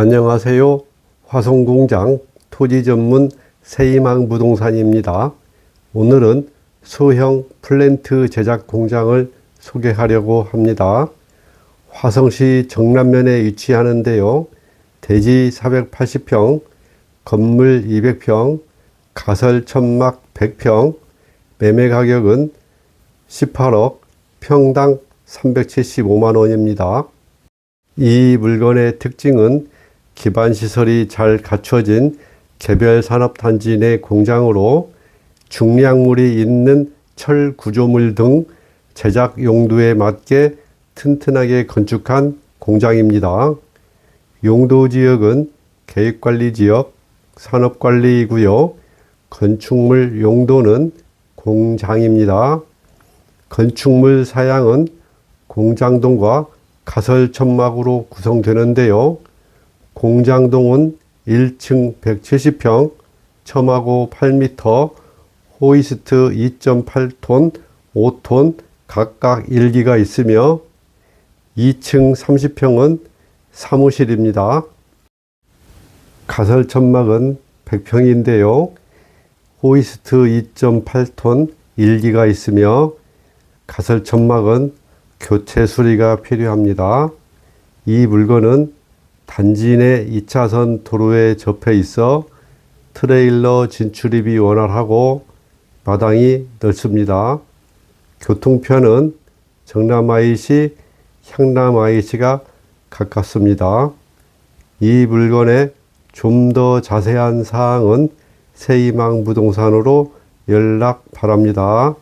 안녕하세요. 화성공장 토지 전문 세이망 부동산입니다. 오늘은 소형 플랜트 제작 공장을 소개하려고 합니다. 화성시 정남면에 위치하는데요. 대지 480평, 건물 200평, 가설 천막 100평, 매매 가격은 18억, 평당 375만 원입니다. 이 물건의 특징은 기반 시설이 잘 갖춰진 개별 산업단지 내 공장으로 중량물이 있는 철 구조물 등 제작 용도에 맞게 튼튼하게 건축한 공장입니다. 용도 지역은 계획관리 지역, 산업관리이고요. 건축물 용도는 공장입니다. 건축물 사양은 공장동과 가설 천막으로 구성되는데요. 공장동은 1층 170평, 첨하고 8m, 호이스트 2.8톤, 5톤 각각 1기가 있으며 2층 30평은 사무실입니다. 가설 천막은 100평인데요. 호이스트 2.8톤 1기가 있으며 가설 천막은 교체 수리가 필요합니다. 이 물건은 단지 내 2차선 도로에 접해 있어 트레일러 진출입이 원활하고 마당이 넓습니다. 교통편은 정남 IC, 향남 IC가 가깝습니다. 이 물건의 좀 더 자세한 사항은 세이망 부동산으로 연락 바랍니다.